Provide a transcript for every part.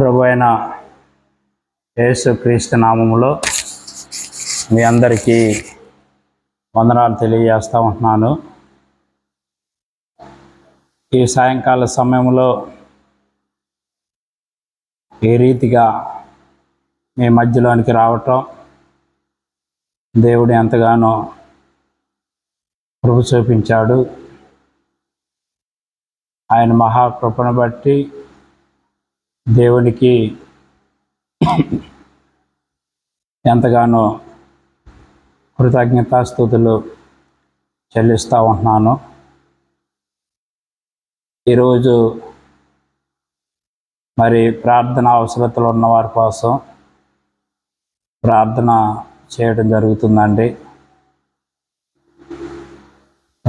ప్రభు అయిన యేసు క్రీస్తు నామములో మీ అందరికీ వందనాలు తెలియజేస్తూ ఉంటున్నాను. ఈ సాయంకాల సమయంలో ఏ రీతిగా మీ మధ్యలోనికి రావటం దేవుడు ఎంతగానో కృప చూపించాడు. ఆయన మహాకృపను బట్టి దేవునికి ఎంతగానో కృతజ్ఞతాస్థుతులు చెల్లిస్తూ ఉంటున్నాను. ఈరోజు మరి ప్రార్థన అవసరతలు ఉన్నవారి కోసం ప్రార్థన చేయడం జరుగుతుందండి.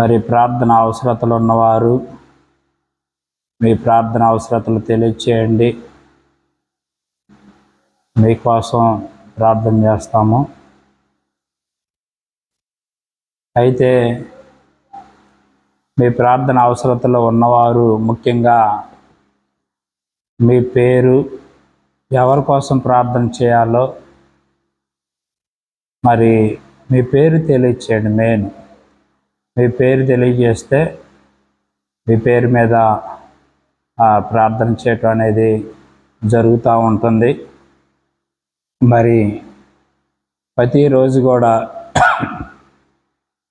మరి ప్రార్థన అవసరతలు ఉన్నవారు మీ ప్రార్థన అవసరతలు తెలియచేయండి. మీకోసం ప్రార్థన చేస్తాము. అయితే మీ ప్రార్థన అవసరతలో ఉన్నవారు ముఖ్యంగా మీ పేరు ఎవరి కోసం ప్రార్థన చేయాలో మరి మీ పేరు తెలియచేయండి మెయిన్. మీ పేరు తెలియజేస్తే మీ పేరు మీద ప్రార్థన చేయటం అనేది జరుగుతూ ఉంటుంది. మరి ప్రతిరోజు కూడా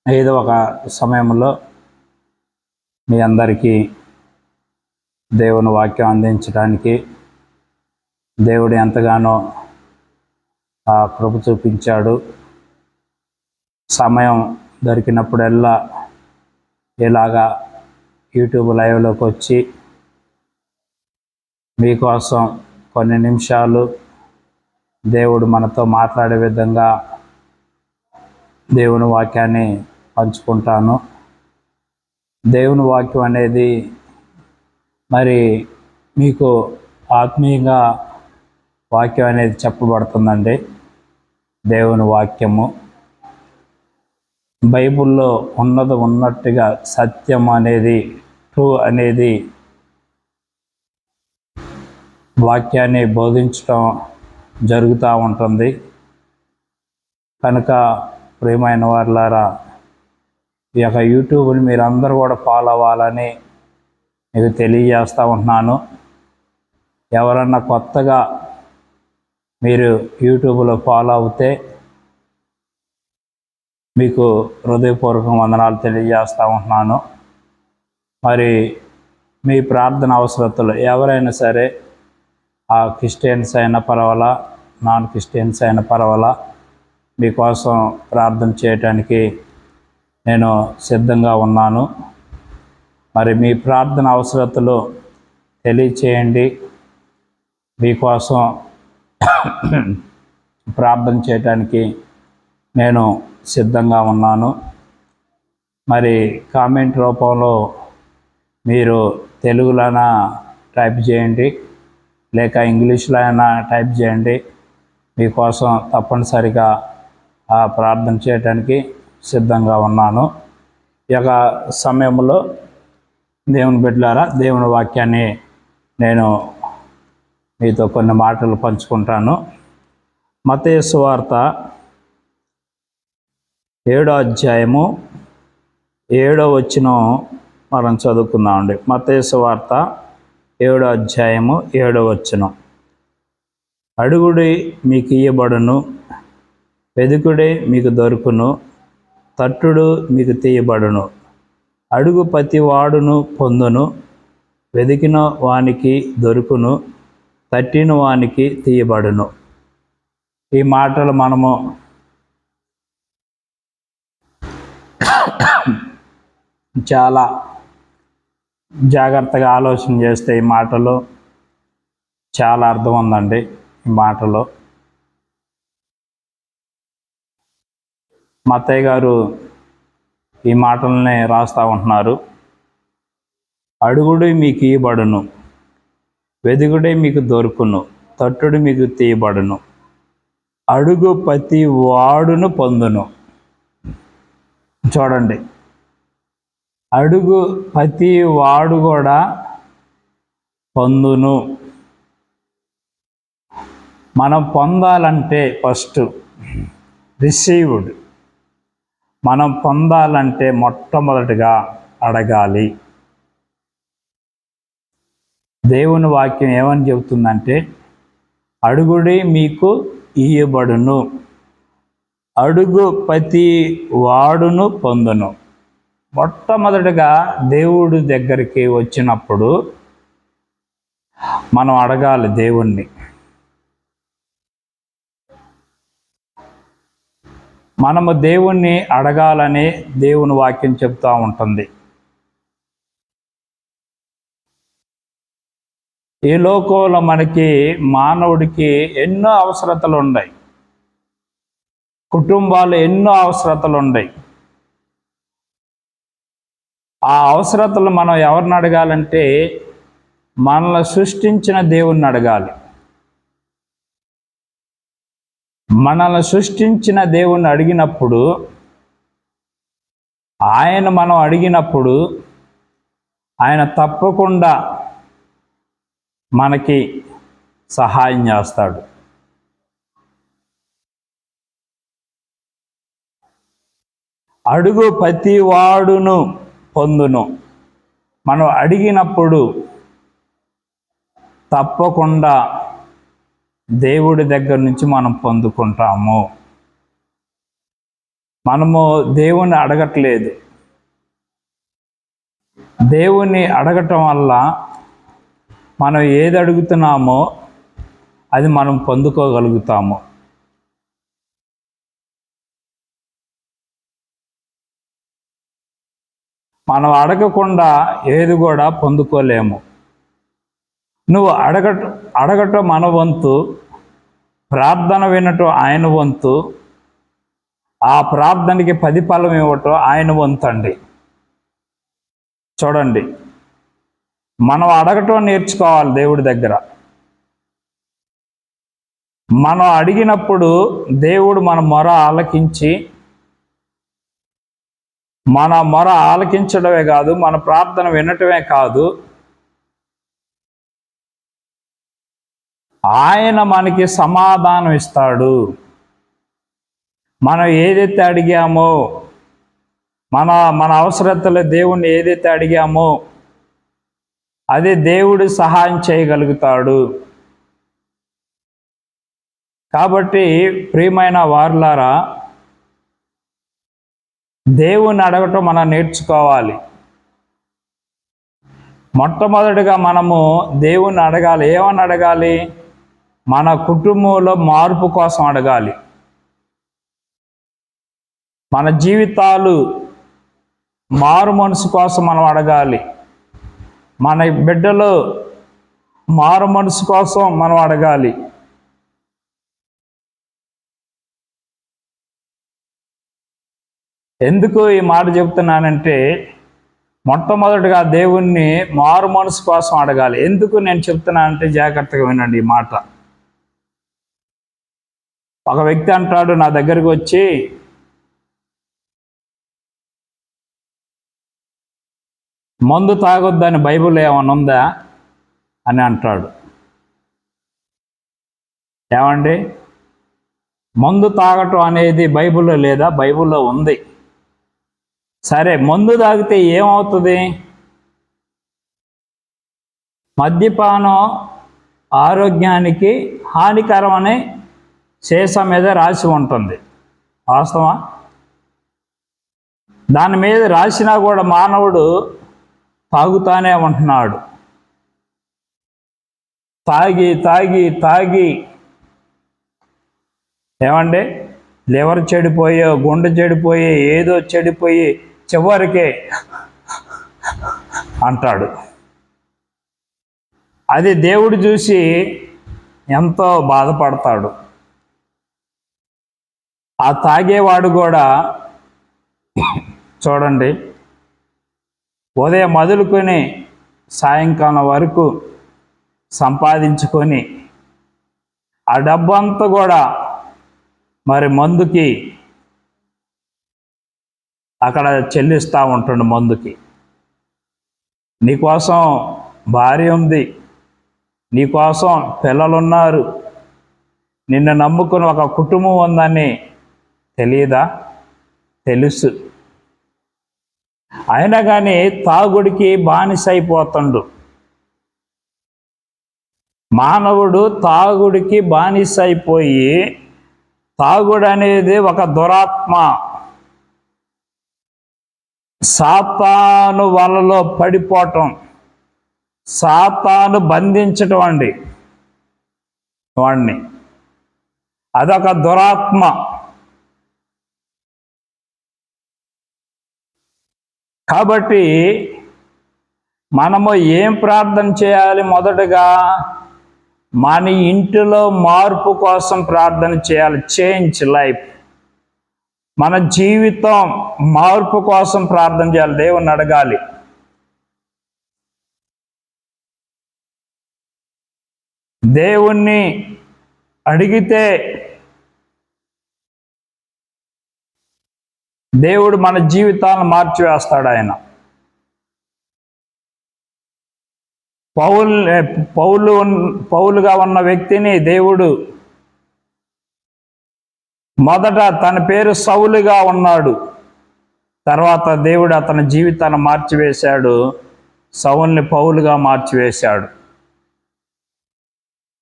ఏదో ఒక సమయంలో మీ అందరికీ దేవుని వాక్యం అందించడానికి దేవుడు ఎంతగానో ఆ కృప చూపించాడు. సమయం దొరికినప్పుడల్లా ఇలాగా యూట్యూబ్ లైవ్లోకి వచ్చి మీకోసం కొన్ని నిమిషాలు దేవుడు మనతో మాట్లాడే విధంగా దేవుని వాక్యాన్ని పంచుకుంటాను. దేవుని వాక్యం అనేది మరి మీకు ఆత్మీయంగా వాక్యం అనేది చెప్పబడుతుందండి. దేవుని వాక్యము. బైబిల్లో ఉన్నది ఉన్నట్టుగా సత్యం అనేది ట్రూ అనేది వాక్యాన్ని బోధించడం జరుగుతూ ఉంటుంది. కనుక ప్రియమైన వారులారా ఈ యొక్క యూట్యూబ్ని మీరు అందరూ కూడా ఫాలో అవ్వాలని మీకు తెలియజేస్తూ ఉంటున్నాను. ఎవరన్నా కొత్తగా మీరు యూట్యూబ్లో ఫాలో అవుతే మీకు హృదయపూర్వక వందనాలు తెలియజేస్తూ ఉంటున్నాను. మరి మీ ప్రార్థన అవసరతలు ఎవరైనా సరే ఆ క్రిస్టియన్స్ అయినా పర్వాలా నాన్ క్రిస్టియన్స్ అయినా పర్వాలా మీకోసం ప్రార్థన చేయటానికి నేను సిద్ధంగా ఉన్నాను. మరి మీ ప్రార్థన అవసరతలు తెలియచేయండి. మీకోసం ప్రార్థన చేయటానికి నేను సిద్ధంగా ఉన్నాను. మరి కామెంట్ రూపంలో మీరు తెలుగులోనా టైప్ చేయండి. లేక ఇంగ్లీష్లో అయినా టైప్ చేయండి. మీకోసం తప్పనిసరిగా ప్రార్థన చేయడానికి సిద్ధంగా ఉన్నాను. ఈ యొక్క సమయంలో దేవుని బిడ్డలారా దేవుని వాక్యాన్ని నేను మీతో కొన్ని మాటలు పంచుకుంటాను. మతేసు వార్త ఏడో అధ్యాయము ఏడో వచ్చిన మనం చదువుకుందామండి. మతేసు వార్త ఏడో అధ్యాయము ఏడో వచ్చిన అడుగుడి మీకు ఇయ్యబడును వెదుకుడే మీకు దొరుకును తట్టుడు మీకు తీయబడును. అడుగు ప్రతి వాడును పొందును వెదికిన వానికి దొరుకును తట్టిన వానికి తీయబడును. ఈ మాటలు మనము చాలా జాగ్రత్తగా ఆలోచన చేస్తే ఈ మాటలో చాలా అర్థం ఉందండి ఈ మాటలో. మా గారు ఈ మాటల్ని రాస్తూ ఉంటున్నారు. అడుగుడు మీకు ఇయ్యబడును వెదుగుడే మీకు దొరుకును తట్టుడు మీకు తీయబడును. అడుగు ప్రతి వాడును పొందును. చూడండి. అడుగు ప్రతి వాడు కూడా పొందును. మనం పొందాలంటే ఫస్ట్ రిసీవ్డ్. మనం పొందాలంటే మొట్టమొదటిగా అడగాలి. దేవుని వాక్యం ఏమని చెబుతుందంటే అడుగుడి మీకు ఇయ్యబడును. అడుగు ప్రతి వాడును పొందును. మొట్టమొదటిగా దేవుడి దగ్గరికి వచ్చినప్పుడు మనం అడగాలి దేవుణ్ణి. మనము దేవుణ్ణి అడగాలని దేవుని వాక్యం చెప్తూ ఉంటుంది. ఈ లోకంలో మనకి మానవుడికి ఎన్నో అవసరతలు ఉన్నాయి. కుటుంబాలు ఎన్నో అవసరతలు ఉన్నాయి. ఆ అవసరతలు మనం ఎవరిని అడగాలంటే మనల్ని సృష్టించిన దేవుణ్ణి అడగాలి. మనల్ని సృష్టించిన దేవుణ్ణి అడిగినప్పుడు ఆయన మనం అడిగినప్పుడు ఆయన తప్పకుండా మనకి సహాయం చేస్తాడు. అడుగు ప్రతి వాడును పొందును. మనం అడిగినప్పుడు తప్పకుండా దేవుడి దగ్గర నుంచి మనం పొందుకుంటాము. మనము దేవుణ్ణి అడగట్లేదు. దేవుణ్ణి అడగటం వల్ల మనం ఏది అడుగుతున్నామో అది మనం పొందుకోగలుగుతాము. మనం అడగకుండా ఏది కూడా పొందుకోలేము. నువ్వు అడగ అడగటం మన వంతు ప్రార్థన వినటం ఆయన వంతు ఆ ప్రార్థనకి పది ఫలం ఇవ్వటం ఆయన వంతు అండి చూడండి. మనం అడగటం నేర్చుకోవాలి దేవుడి దగ్గర. మనం అడిగినప్పుడు దేవుడు మన మొర ఆలకించి మన మొర ఆలకించడమే కాదు మన ప్రార్థన వినటమే కాదు. ఆయన మనకి సమాధానం ఇస్తాడు. మనం ఏదైతే అడిగామో మన మన అవసరతలు దేవుణ్ణి ఏదైతే అడిగామో అదే దేవుడు సహాయం చేయగలుగుతాడు. కాబట్టి ప్రియమైన వారులారా దేవుని అడగటం మనం నేర్చుకోవాలి. మొట్టమొదటిగా మనము దేవుణ్ణి అడగాలి. ఏమని అడగాలి? మన కుటుంబంలో మార్పు కోసం అడగాలి. మన జీవితాలు మారు మనసు కోసం మనం అడగాలి. మన బిడ్డలు మారు మనసు కోసం మనం అడగాలి. ఎందుకు ఈ మాట చెప్తున్నానంటే మొట్టమొదటిగా దేవుణ్ణి మారు మనసు కోసం అడగాలి. ఎందుకు నేను చెప్తున్నానంటే జాగ్రత్తగా వినండి ఈ మాట. ఒక వ్యక్తి అంటాడు నా దగ్గరికి వచ్చి మందు తాగొద్దని బైబిల్ ఏమైనా ఉందా? అని అంటాడు. ఏమండి? మందు తాగటం అనేది బైబిల్లో లేదా? బైబిల్లో ఉంది. సరే మందు తాగితే ఏమవుతుంది? మద్యపానం ఆరోగ్యానికి హానికరం అని శేషం మీద రాసి ఉంటుంది. వాస్తవా దాని మీద రాసినా కూడా మానవుడు తాగుతానే ఉంటున్నాడు. తాగి తాగి తాగి. ఏమండి? లివర్ చెడిపోయో గుండె చెడిపోయి ఏదో చెడిపోయి చివరికే అంటాడు. అది దేవుడు చూసి ఎంతో బాధపడతాడు. ఆ తాగేవాడు కూడా చూడండి ఉదయం మొదలుకొని సాయంకాలం వరకు సంపాదించుకొని ఆ డబ్బంతా కూడా మరి మందుకి అక్కడ చెల్లిస్తూ ఉంటాడు మందుకి. నీకోసం భార్య ఉంది. నీకోసం పిల్లలున్నారు. నిన్ను నమ్ముకుని ఒక కుటుంబం ఉందని తెలియదా తెలుసు. అయినా కానీ తాగుడికి బానిసైపోతుండు. మానవుడు తాగుడికి బానిసైపోయి అయిపోయి తాగుడు అనేది ఒక దురాత్మ. సాతాను వలలో పడిపోవటం. సాతాను బంధించటం అండి. వాడిని అదొక దురాత్మ. కాబట్టి మనము ఏం ప్రార్థన చేయాలి మొదటగా? మన ఇంటిలో మార్పు కోసం ప్రార్థన చేయాలి. Change life. మన జీవితం మార్పు కోసం ప్రార్థన చేయాలి. దేవుణ్ణి అడగాలి. దేవుణ్ణి అడిగితే దేవుడు మన జీవితాలను మార్చివేస్తాడు ఆయన. పౌల్ పౌలు పౌలుగా ఉన్న వ్యక్తిని దేవుడు మొదట తన పేరు సౌలుగా ఉన్నాడు. తర్వాత దేవుడు అతని జీవితాన్ని మార్చివేశాడు. సౌల్ని పౌలుగా మార్చివేశాడు.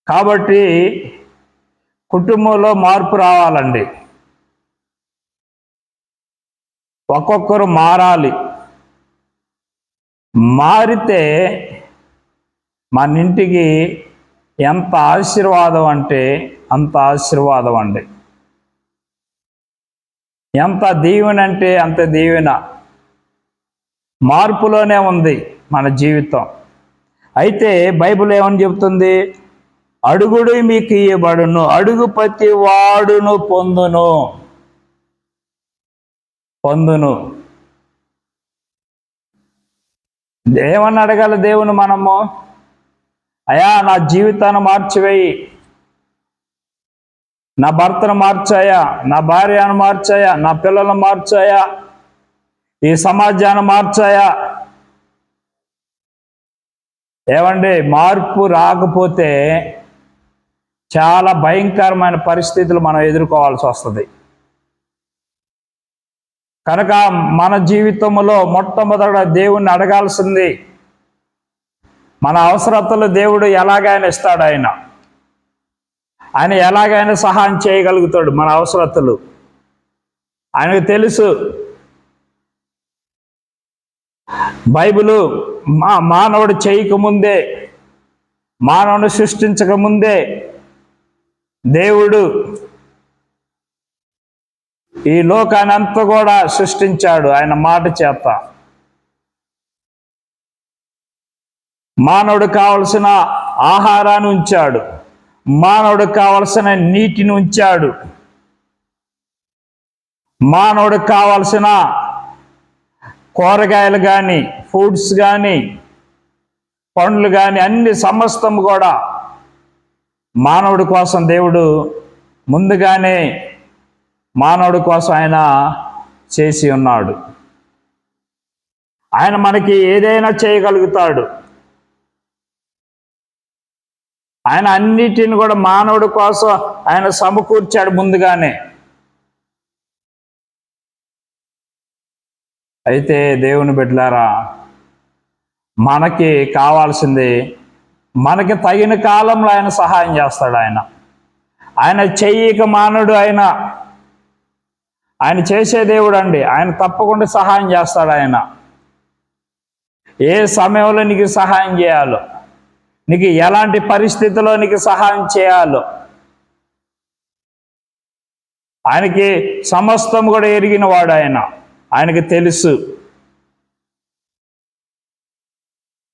కాబట్టి కుటుంబంలో మార్పు రావాలండి. ఒక్కొక్కరు మారాలి. మారితే మన ఇంటికి ఎంత ఆశీర్వాదం అంటే అంత ఆశీర్వాదం అండి. ఎంత దీవెన అంటే అంత దీవెన. మార్పులోనే ఉంది మన జీవితం. అయితే బైబిల్ ఏమని చెబుతుంది? అడుగుడు మీకు ఇవ్వబడును అడుగు ప్రతి వాడును పొందును. పొందును. ఏమని అడగాలి దేవుని మనము? అయా నా జీవితాన్ని మార్చివేయి. నా భర్తను మార్చాయా? నా భార్యను మార్చాయా? నా పిల్లలను మార్చాయా? ఈ సమాజాన్ని మార్చాయా? ఏమండి మార్పు రాకపోతే చాలా భయంకరమైన పరిస్థితులు మనం ఎదుర్కోవాల్సి వస్తుంది. కనుక మన జీవితంలో మొట్టమొదట దేవుణ్ణి అడగాల్సింది మన అవసరతలు దేవుడు ఎలాగైనా ఇస్తాడు ఆయన. ఆయన ఎలాగైనా సహాయం చేయగలుగుతాడు మన అవసరతలు. ఆయనకు తెలుసు. బైబిలు మా మానవుడు చేయకముందే మానవుని సృష్టించకముందే దేవుడు ఈ లోకాన్ని అంతా కూడా సృష్టించాడు ఆయన మాట చేత. మానవుడు కావలసిన ఆహారాన్ని ఉంచాడు. మానవుడు కావలసిన నీటిని ఉంచాడు. మానవుడు కావలసిన కూరగాయలు కానీ ఫ్రూట్స్ కానీ పండ్లు కానీ అన్ని సమస్తం కూడా మానవుడి కోసం దేవుడు ముందుగానే మానవుడి కోసం ఆయన చేసి ఉన్నాడు. ఆయన మనకి ఏదైనా చేయగలుగుతాడు. ఆయన అన్నిటిని కూడా మానవుడి కోసం ఆయన సమకూర్చాడు ముందుగానే. అయితే దేవుని బిడ్డలారా మనకి కావాల్సింది మనకి తగిన కాలంలో ఆయన సహాయం చేస్తాడు ఆయన. ఆయన చెయ్యక మానవుడు ఆయన. ఆయన చేసే దేవుడు అండి. ఆయన తప్పకుండా సహాయం చేస్తాడు ఆయన. ఏ సమయంలో నీకు సహాయం చేయాలో. నీకు ఎలాంటి పరిస్థితిలో నీకు సహాయం చేయాలో? ఆయనకి సమస్తం కూడా ఎరిగిన వాడు ఆయన. ఆయనకి తెలుసు.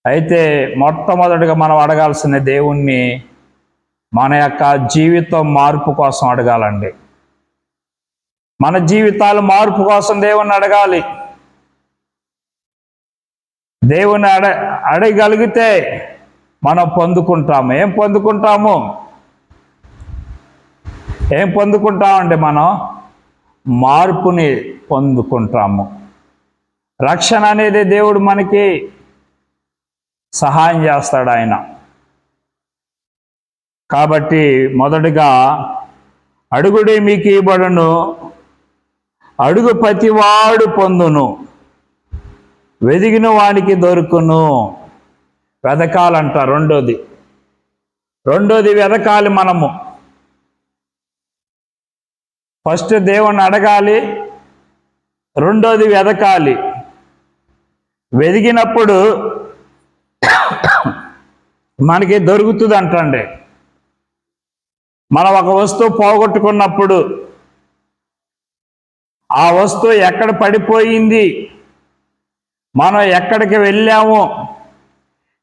అయితే మొట్టమొదటిగా మనం అడగాల్సిన దేవుణ్ణి మన యొక్క జీవితం మార్పు కోసం అడగాలండి. మన జీవితాలు మార్పు కోసం దేవుణ్ణి అడగాలి. దేవుని అడ అడగగలిగితే మనం పొందుకుంటాము. ఏం పొందుకుంటాము? ఏం పొందుకుంటామండి మనం మార్పుని పొందుకుంటాము. రక్షణ అనేది దేవుడు మనకి సహాయం చేస్తాడు ఆయన. కాబట్టి మొదటిగా అడుగుడే మీకు ఇవ్వబడను. అడుగు ప్రతివాడు పొందును. వెదిగిన వానికి దొరుకును. వెదకాలంట రెండోది. రెండోది వెదకాలి మనము. ఫస్ట్ దేవుణ్ణి అడగాలి రెండోది వెదకాలి. వెదిగినప్పుడు మనకి దొరుకుతుంది అంటండి మనం ఒక వస్తువు పోగొట్టుకున్నప్పుడు ఆ వస్తువు ఎక్కడ పడిపోయింది మనం ఎక్కడికి వెళ్ళాము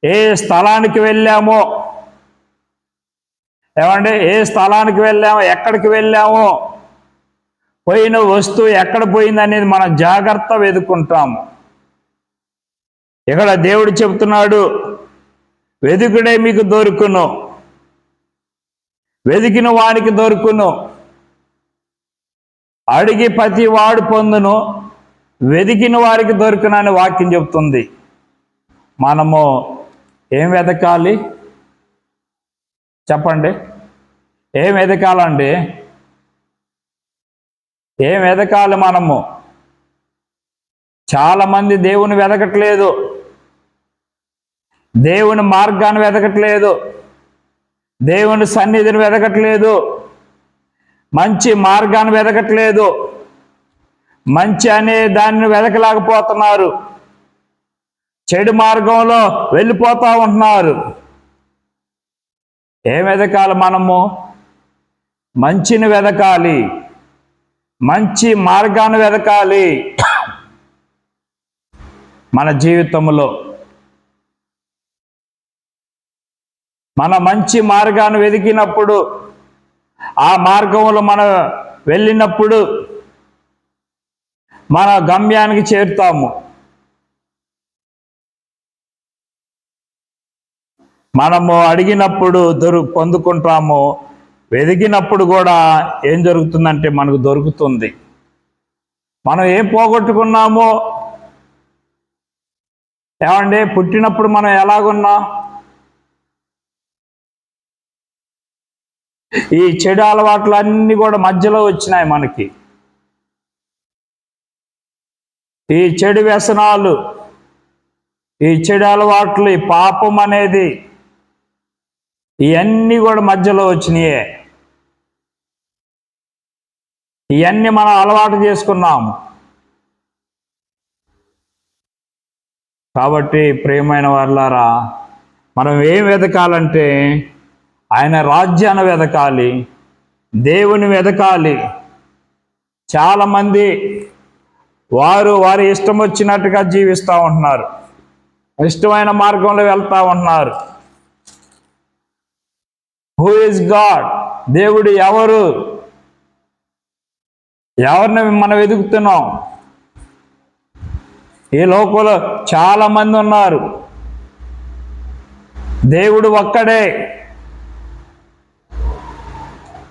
ఏ స్థలానికి వెళ్ళామో? ఏమండి? ఏ స్థలానికి వెళ్ళామో? ఎక్కడికి వెళ్ళామో? పోయిన వస్తువు ఎక్కడ పోయింది అనేది మనం జాగ్రత్త వెతుకుంటాము ఇక్కడ దేవుడు చెబుతున్నాడు వెతుకుడే మీకు దొరుకును. వెతికిన వానికి దొరుకును. అడిగి ప్రతి వాడు పొందును. వెతికిన వారికి దొరుకునని వాక్యం చెబుతుంది మనము ఏం వెతకాలి? చెప్పండి. ఏం వెతకాలండి? ఏం వెతకాలి మనము? చాలామంది దేవుని వెతకట్లేదు. దేవుని మార్గాన్ని వెతకట్లేదు. దేవుని సన్నిధిని వెతకట్లేదు. మంచి మార్గాన్ని వెతకట్లేదు. మంచి అనే దాన్ని వెతకలేకపోతున్నారు. చెడు మార్గంలో వెళ్ళిపోతూ ఉంటున్నారు. ఏం వెతకాలి మనము? మంచిని వెతకాలి మంచి మార్గాన్ని వెతకాలి మన జీవితంలో. మన మంచి మార్గాన్ని వెతికినప్పుడు ఆ మార్గంలో మనం వెళ్ళినప్పుడు మన గమ్యానికి చేరుతాము. మనము అడిగినప్పుడు దొరు పొందుకుంటాము. వెదిగినప్పుడు కూడా ఏం జరుగుతుందంటే మనకు దొరుకుతుంది. మనం ఏం పోగొట్టుకున్నామో? ఏమండి పుట్టినప్పుడు మనం ఎలాగున్నాం? ఈ చెడు అలవాట్లు అన్నీ కూడా మధ్యలో వచ్చినాయి మనకి. ఈ చెడు వ్యసనాలు ఈ చెడు అలవాట్లు ఈ పాపం అనేది ఇవన్నీ కూడా మధ్యలో వచ్చినాయే. ఇవన్నీ మనం అలవాటు చేసుకున్నాం కాబట్టి ప్రియమైన వాళ్ళారా మనం ఏం వెతకాలంటే ఆయన రాజ్యాన్ని వెతకాలి దేవుని వెతకాలి. చాలామంది వారు వారి ఇష్టం వచ్చినట్టుగా జీవిస్తూ ఉంటున్నారు. ఇష్టమైన మార్గంలో వెళ్తూ ఉంటున్నారు. హూ ఇస్ గాడ్ దేవుడు ఎవరు? ఎవరిని మనం వెతుకుతున్నాం? ఈ లోకంలో చాలా మంది ఉన్నారు. దేవుడు ఒక్కడే.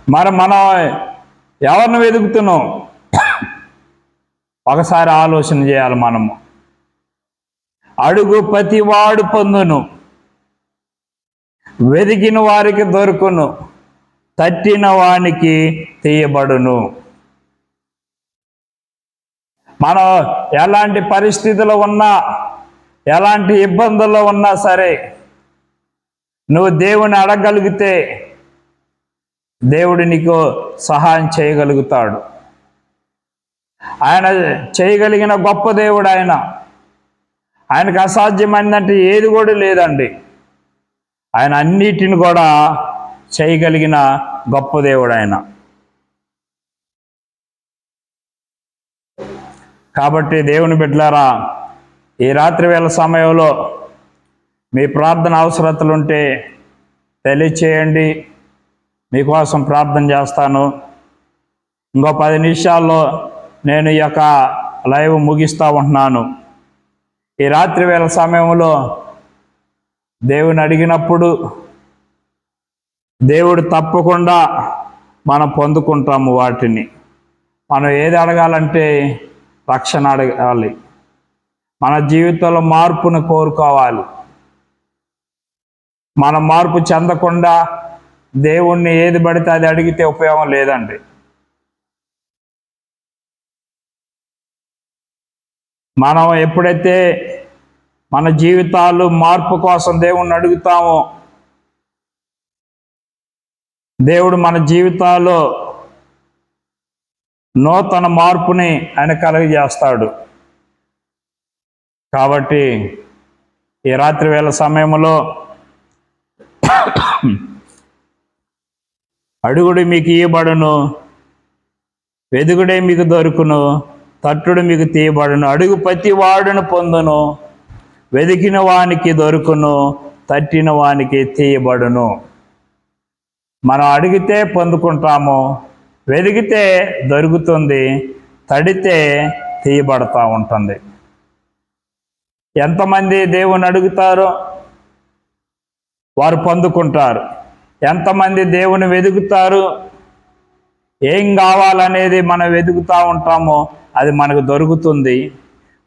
మరి మనం ఎవరిని వెతుకుతున్నాం? ఒకసారి ఆలోచన చేయాలి మనము. అడుగు ప్రతి వాడు పొందును. వెతికిన వారికి దొరుకును తట్టిన వానికి తీయబడును. మనం ఎలాంటి పరిస్థితులు ఉన్నా ఎలాంటి ఇబ్బందుల్లో ఉన్నా సరే నువ్వు దేవుని అడగలిగితే దేవుడు నీకు సహాయం చేయగలుగుతాడు. ఆయన చేయగలిగిన గొప్ప దేవుడు ఆయన. ఆయనకు అసాధ్యమైందంటే ఏది కూడా లేదండి. ఆయన అన్నిటిని కూడా చేయగలిగిన గొప్ప దేవుడు ఆయన. కాబట్టి దేవుని బిడ్డలారా ఈ రాత్రి వేళ సమయంలో మీ ప్రార్థన అవసరతలు ఉంటే తెలియచేయండి. మీకోసం ప్రార్థన చేస్తాను. ఇంకో పది నిమిషాల్లో నేను ఈ యొక్క లైవ్ ముగిస్తూ ఉంటున్నాను. ఈ రాత్రి వేళ సమయంలో దేవుని అడిగినప్పుడు దేవుడు తప్పకుండా మనం పొందుకుంటాము వాటిని. మనం ఏది అడగాలంటే రక్షణ అడగాలి. మన జీవితంలో మార్పును కోరుకోవాలి. మన మార్పు చెందకుండా దేవుణ్ణి ఏది పడితే అది అడిగితే ఉపయోగం లేదండి. మనం ఎప్పుడైతే మన జీవితాలు మార్పు కోసం దేవుణ్ణి అడుగుతాము. దేవుడు మన జీవితాల్లో నూతన మార్పుని ఆయన కలుగజేస్తాడు. కాబట్టి ఈ రాత్రి వేళ సమయంలో అడుగుడు మీకు ఇయ్యబడును వెదుగుడే మీకు దొరుకును తట్టుడు మీకు తీయబడును అడుగు ప్రతి వాడును పొందును. వెదికిన వానికి దొరుకును తట్టిన వానికి తీయబడును. మనం అడిగితే పొందుకుంటాము వెదిగితే దొరుకుతుంది తడితే తీయబడతా ఉంటుంది. ఎంతమంది దేవుని అడుగుతారో? వారు పొందుకుంటారు. ఎంతమంది దేవుని వెతుకుతారు ఏం కావాలనేది మనం వెతుకుతూ ఉంటామో అది మనకు దొరుకుతుంది.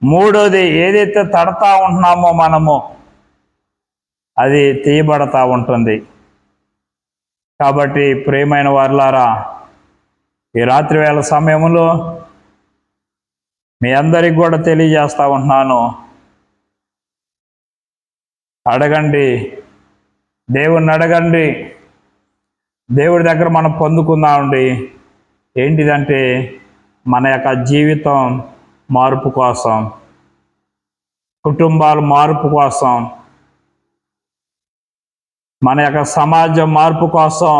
మూడోది ఏదైతే తడతా ఉంటున్నామో మనము అది తీయబడతా ఉంటుంది. కాబట్టి ప్రేమైన వారులారా ఈ రాత్రి వేళ సమయంలో మీ అందరికి కూడా తెలియజేస్తా ఉంటున్నాను. అడగండి. దేవుణ్ణి అడగండి. దేవుడి దగ్గర మనం పొందుకుందామండి. ఏంటిదంటే మన యొక్క జీవితం మార్పు కోసం కుటుంబాల మార్పు కోసం మన యొక్క సమాజం మార్పు కోసం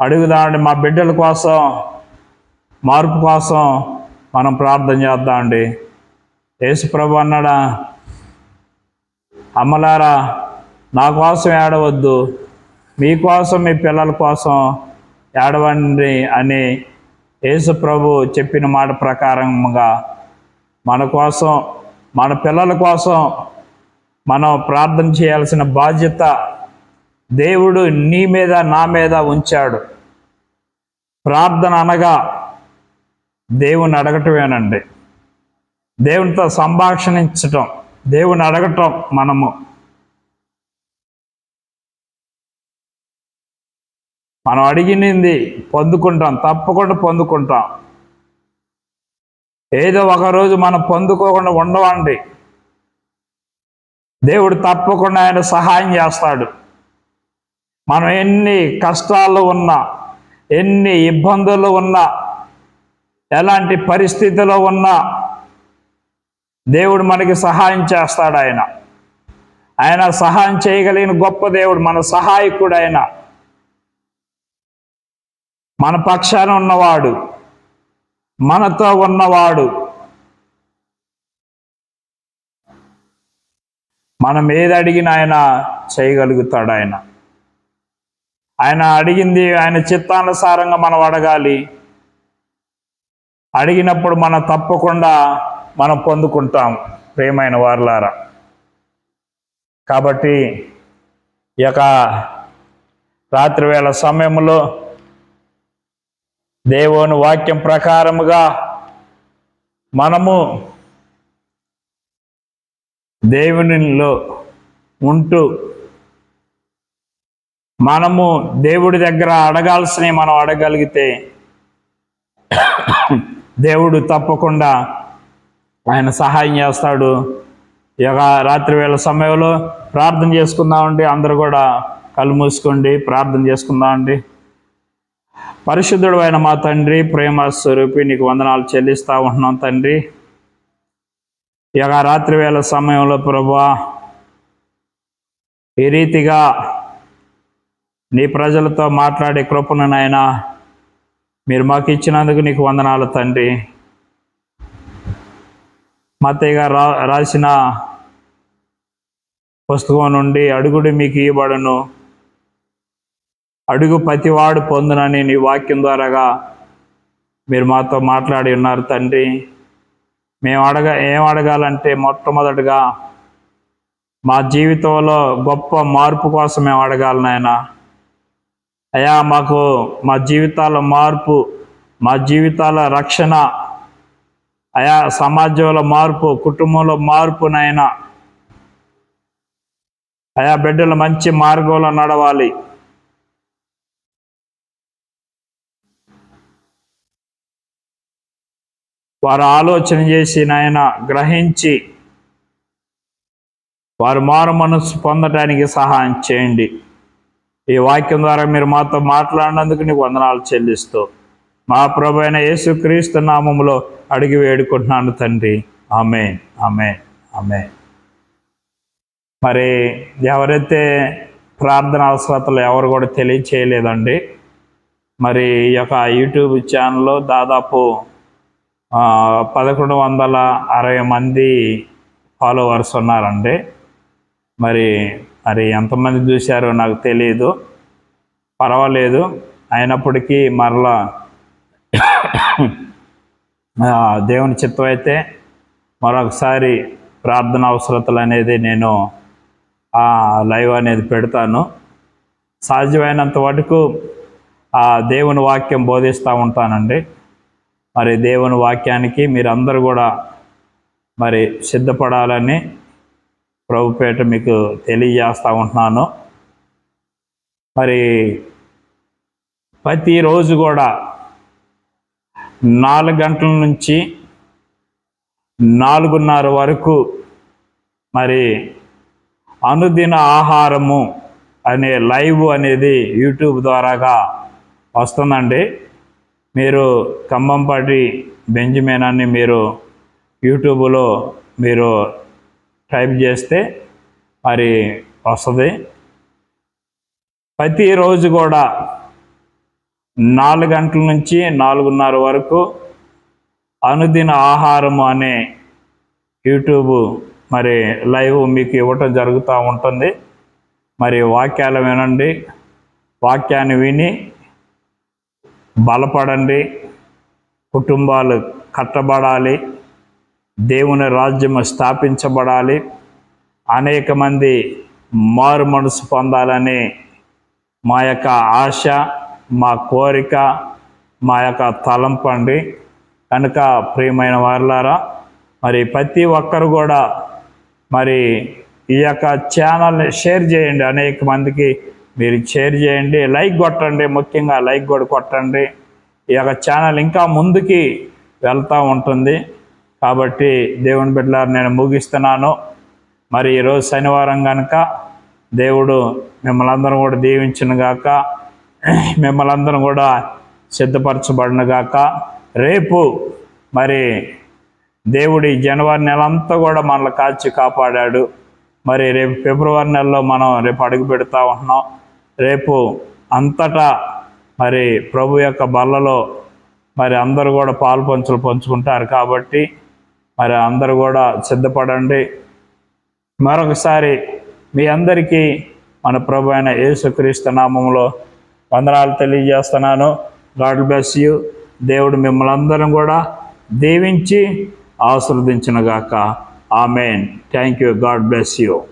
అడుగుదామండి మా బిడ్డల కోసం మార్పు కోసం మనం ప్రార్థన చేద్దామండి యేసుప్రభు అన్నాడా అమ్మలారా నా కోసం ఏడవద్దు మీకోసం మీ పిల్లల కోసం ఏడవండి అని యేసు ప్రభు చెప్పిన మాట ప్రకారంగా మన కోసం మన పిల్లల కోసం మనం ప్రార్థన చేయాల్సిన బాధ్యత దేవుడు నీ మీద నా మీద ఉంచాడు. ప్రార్థన అనగా దేవుని అడగటమేనండి. దేవునితో సంభాషణించటం దేవుని అడగటం మనము. మనం అడిగినది పొందుకుంటాం తప్పకుండా పొందుకుంటాం. ఏదో ఒకరోజు మనం పొందుకోకుండా ఉండవండి. దేవుడు తప్పకుండా ఆయన సహాయం చేస్తాడు. మనం ఎన్ని కష్టాలు ఉన్నా ఎన్ని ఇబ్బందులు ఉన్నా ఎలాంటి పరిస్థితిలో ఉన్నా దేవుడు మనకి సహాయం చేస్తాడు ఆయన. ఆయన సహాయం చేయగలిగిన గొప్ప దేవుడు మన సహాయకుడు ఆయన. మన పక్షాన ఉన్నవాడు మనతో ఉన్నవాడు. మనం ఏది అడిగిన ఆయన చేయగలుగుతాడు ఆయన. ఆయన అడిగింది ఆయన చిత్తానుసారంగా మనం అడగాలి. అడిగినప్పుడు మనం తప్పకుండా మనం పొందుకుంటాం ప్రేమైన వారులారా. కాబట్టి ఈ యొక్క రాత్రివేళ సమయంలో దేవుని వాక్యం ప్రకారముగా మనము దేవునిలో ఉంటూ మనము దేవుడి దగ్గర అడగాల్సినవి మనం అడగలిగితే దేవుడు తప్పకుండా ఆయన సహాయం చేస్తాడు. ఈ యొక్క రాత్రి వేళ సమయంలో ప్రార్థన చేసుకుందామండి. అందరూ కూడా కళ్ళు మూసుకోండి. ప్రార్థన చేసుకుందామండి. పరిశుద్ధుడు అయిన మా తండ్రి ప్రేమ స్వరూపి నీకు వందనాలు చెల్లిస్తా ఉంటున్నాం తండ్రి. ఇక రాత్రి వేళ సమయంలో ప్రభా ఈ రీతిగా నీ ప్రజలతో మాట్లాడే కృపను నాయన మీరు మాకు ఇచ్చినందుకు నీకు వందనాలు తండ్రి. మతయ్య గారు రా రాసిన పుస్తకం నుండి అడుగుడు మీకు ఇవ్వబడను. అడుగు ప్రతివాడు పొందునని నీ వాక్యం ద్వారాగా మీరు మాతో మాట్లాడి ఉన్నారు తండ్రి. మేము అడగ ఏం అడగాలంటే మొట్టమొదటిగా మా జీవితంలో గొప్ప మార్పు కోసం మేము అడగాలి నాయన. అయ్యా మాకు మా జీవితాల మార్పు మా జీవితాల రక్షణ అయా సమాజంలో మార్పు కుటుంబంలో మార్పు నాయన. అయా బిడ్డలు మంచి మార్గంలో నడవాలి. వారు ఆలోచన చేసి నాయన గ్రహించి. వారు మారు మనస్సు పొందటానికి సహాయం చేయండి. ఈ వాక్యం ద్వారా మీరు మాతో మాట్లాడినందుకు నీకు వందనాలు చెల్లిస్తూ మా ప్రభు అయిన యేసుక్రీస్తు నామములో అడిగి వేడుకుంటున్నాను తండ్రి. ఆమె ఆమె ఆమె మరి ఎవరైతే ప్రార్థన అవసరతలు ఎవరు కూడా తెలియచేయలేదండి. మరి ఈ యొక్క యూట్యూబ్ ఛానల్లో దాదాపు పదకొండు వందల అరవై మంది ఫాలోవర్స్ ఉన్నారండి. మరి మరి ఎంతమంది చూశారో నాకు తెలియదు పర్వాలేదు. అయినప్పటికీ మరలా దేవుని చిత్తం అయితే మరొకసారి ప్రార్థన అవసరతలు అనేది నేను ఆ లైవ్ అనేది పెడతాను. సాధ్యమైనంత వరకు ఆ దేవుని వాక్యం బోధిస్తూ ఉంటానండి. మరి దేవుని వాక్యానికి మీరందరూ కూడా మరి సిద్ధపడాలని ప్రభుపేట మీకు తెలియజేస్తూ ఉంటున్నాను. మరి ప్రతిరోజు కూడా నాలుగు గంటల నుంచి నాలుగున్నర వరకు మరి అనుదిన ఆహారము అనే లైవ్ అనేది యూట్యూబ్ ద్వారాగా వస్తుందండి. మీరు ఖమ్మంపాటి బెంజమిన్ అని మీరు యూట్యూబ్లో మీరు టైప్ చేస్తే మరి వస్తుంది. ప్రతిరోజు కూడా నాలుగు గంటల నుంచి నాలుగున్నర వరకు అనుదిన ఆహారము అనే యూట్యూబ్ మరి లైవ్ మీకు ఇవ్వటం జరుగుతూ ఉంటుంది. మరి వాక్యాలు వినండి. వాక్యాన్ని విని బలపడండి. కుటుంబాలు కట్టబడాలి. దేవుని రాజ్యము స్థాపించబడాలి. అనేక మంది మారు మనసు పొందాలని మా యొక్క ఆశ మా కోరిక మా యొక్క తలంపండి కనుక ప్రియమైన వారులారా మరి ప్రతి ఒక్కరు కూడా మరి ఈ యొక్క ఛానల్ని షేర్ చేయండి. అనేక మందికి మీరు షేర్ చేయండి లైక్ కొట్టండి ముఖ్యంగా లైక్ కూడా కొట్టండి. ఈ యొక్క ఛానల్ ఇంకా ముందుకి వెళ్తూ ఉంటుంది. కాబట్టి దేవుని బిడ్డలారు నేను ముగిస్తున్నాను. మరి ఈరోజు శనివారం కనుక దేవుడు మిమ్మల్ని అందరం కూడా దీవించిన గాక. మిమ్మల్ని అందరం కూడా సిద్ధపరచబడిన గాక. రేపు మరి దేవుడి జనవరి నెల అంతా కూడా మనల్ని కాల్చి కాపాడాడు. మరి రేపు ఫిబ్రవరి నెలలో మనం రేపు అడుగు పెడతా ఉంటున్నాం. రేపు అంతటా మరి ప్రభు యొక్క బల్లలో మరి అందరూ కూడా పాలు పంచులు పంచుకుంటారు కాబట్టి మరి అందరూ కూడా సిద్ధపడండి. మరొకసారి మీ అందరికీ మన ప్రభు అయిన యేసుక్రీస్తు నామంలో వందనాలు తెలియజేస్తున్నాను. God bless you. దేవుడు మిమ్మల్ని అందరం కూడా దీవించి ఆశీర్వదించినగాక. Amen. Thank you. God bless you.